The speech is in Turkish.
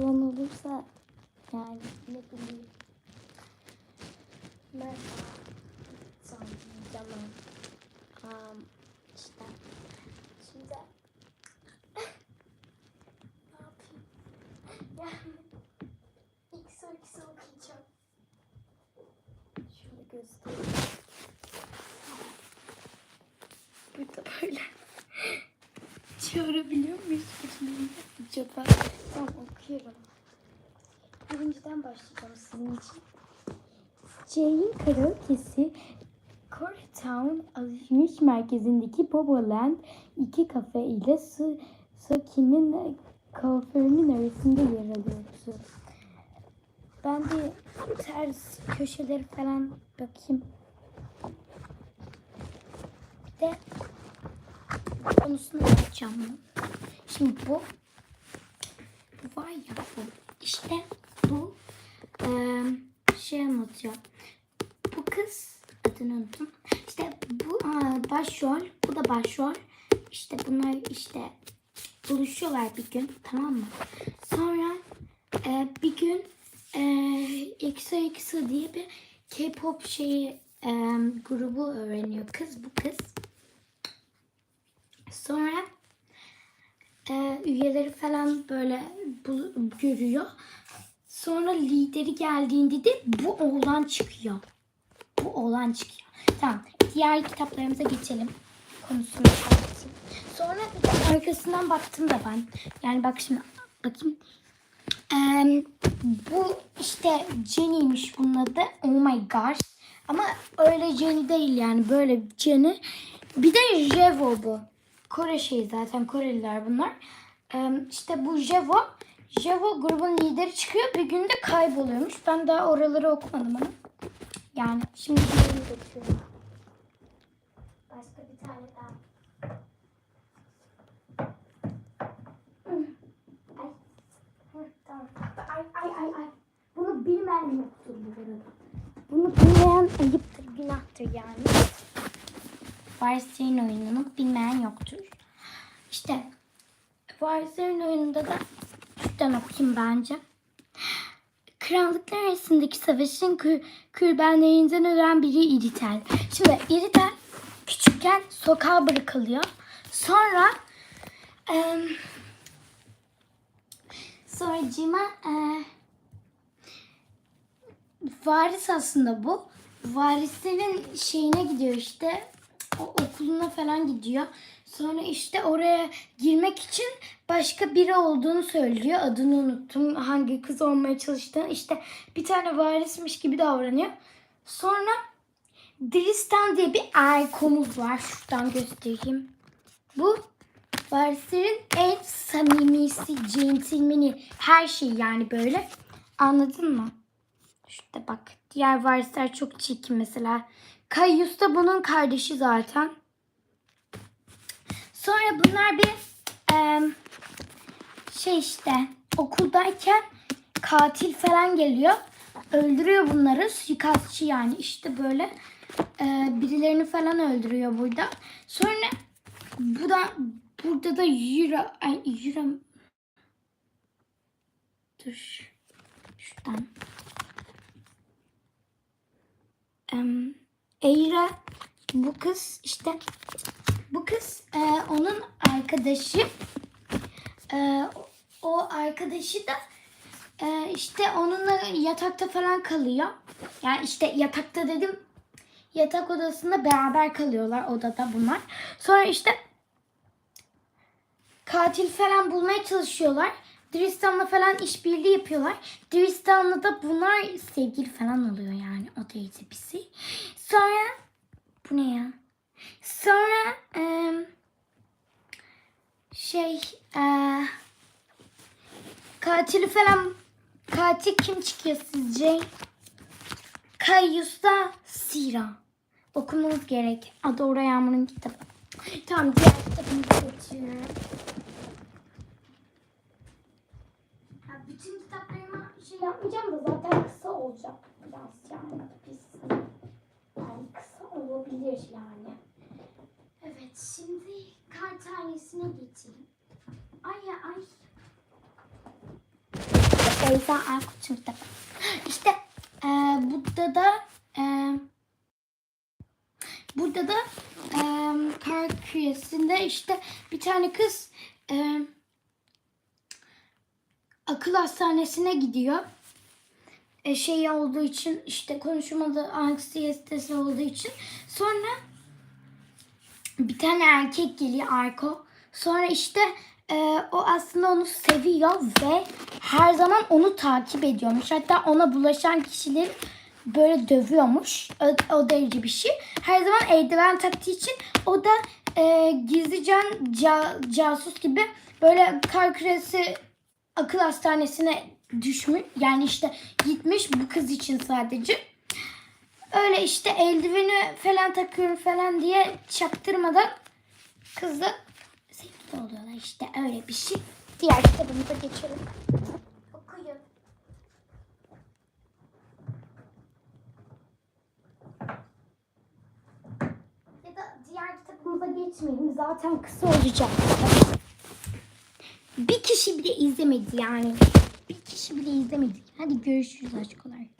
da yani ne bileyim. Merhaba. Zaman. Um, işte. Şimdi ne yapayım? Yani ilk sorusu okuyacağım. Şöyle göstereyim. Burada böyle çağırabiliyor muyuz? Acaba tamam okuyorum. Birinciden başlayacağım sizin için. Jane karaoke'si Koreatown alışveriş merkezindeki Boboland iki kafe ile Su- Soki'nin kuaförünün arasında yer alıyordu. Ben de ters köşeleri falan bakayım. Bir de konusunu yapacağım. Şimdi bu bu var ya bu. İşte bu eee, şey anlatıyor. Bu kız adını unuttum. İşte bu aa, başrol, bu da başrol. İşte bunlar işte buluşuyorlar bir gün tamam mı? Sonra e, bir gün e, EXO diye bir K-pop şeyi e, grubu öğreniyor kız bu kız. Sonra e, üyeleri falan böyle bu, görüyor. Sonra lideri geldiğinde de bu oğlan çıkıyor. Bu oğlan çıkıyor. Tamam. Diğer kitaplarımıza geçelim. Konusunu anlatayım. Sonra arkasından baktım da ben. Yani bak şimdi bakayım. Eee, bu işte Jenny'miş bunun adı. Oh my gosh. Ama öyle Jenny değil yani böyle Jenny. Bir de Jevo bu. Kore şeyi zaten Koreliler bunlar. Eee işte bu Jevo. Jevo grubun lideri çıkıyor. Bir günde kayboluyormuş. Ben daha oraları okumadım ama. Yani şimdi geçiyorum. Başka bir tane daha. Bunu bilmeyen yoktur bu arada. Bunu bilmeyen ayıptır, günahtır yani. Varsayın oyununu bilmeyen yoktur. İşte Varsayın oyununda da şuradan okuyayım bence. Krallıklar arasındaki savaşın kür, kürbenlerinden ölen biri İritel. Şimdi İritel küçükken sokağa bırakılıyor. Sonra em, sonra Cima e, varis aslında bu. Varislerin şeyine gidiyor işte. Okuluna falan gidiyor. Sonra işte oraya girmek için başka biri olduğunu söylüyor. Adını unuttum. Hangi kız olmaya çalıştığını. İşte bir tane varismiş gibi davranıyor. Sonra Dristan diye bir erkomuz var. Şuradan göstereyim. Bu varislerin en samimisi, centilmeni, her şey yani böyle. Anladın mı? Şurada bak. Diğer varisler çok çirkin mesela. Kayyus da bunun kardeşi zaten. Sonra bunlar bir em, şey işte okuldayken katil falan geliyor. Öldürüyor bunları. Suikastçı yani işte böyle e, birilerini falan öldürüyor burada. Sonra bu da burada da Yura ay Yura dur şuradan Em, Eira bu kız işte bu kız e, onun arkadaşı E, o arkadaşı da e, işte onunla yatakta falan kalıyor. Yani işte yatakta dedim yatak odasında beraber kalıyorlar odada bunlar. Sonra işte katil falan bulmaya çalışıyorlar. Dristan'la falan işbirliği yapıyorlar. Dristan'la da bunlar sevgili falan oluyor yani o teyze bizi. Sonra bu ne ya? Sonra em, şey e, katili falan katil kim çıkıyor sizce? Kayyus'ta Sira. Okumamız gerek. Adora Yağmur'un kitabı. Tamam diğer kitabımızı geçiyorum. Şey yapmayacağım da zaten kısa olacak biraz yani biz yani kısa olabilir yani. Evet şimdi kar tanesine geçelim. Ay ay. Beyza Erkut'un kitabı. İşte e, burada da e, burada da e, kar küresinde işte bir tane kız e, akıl hastanesine gidiyor. E, şey olduğu için işte konuşmadı anksiyetesi olduğu için sonra bir tane erkek geliyor Arko. Sonra işte e, o aslında onu seviyor ve her zaman onu takip ediyormuş. Hatta ona bulaşan kişileri böyle dövüyormuş. O, o derece bir şey. Her zaman eldiven taktığı için o da e, gizlican ca- casus gibi böyle kar küresi akıl hastanesine düşmüş. Yani işte gitmiş bu kız için sadece. Öyle işte eldiveni falan takıyorum falan diye çaktırmadan kızla sevgili oluyorlar işte öyle bir şey. Diğer kitabımıza geçelim. Okuyun. Ya da diğer kitabımıza geçmeyelim. Zaten kısa olacak. Bir kişi bile izlemedi yani. Bir kişi bile izlemedi. Hadi görüşürüz aşkolar.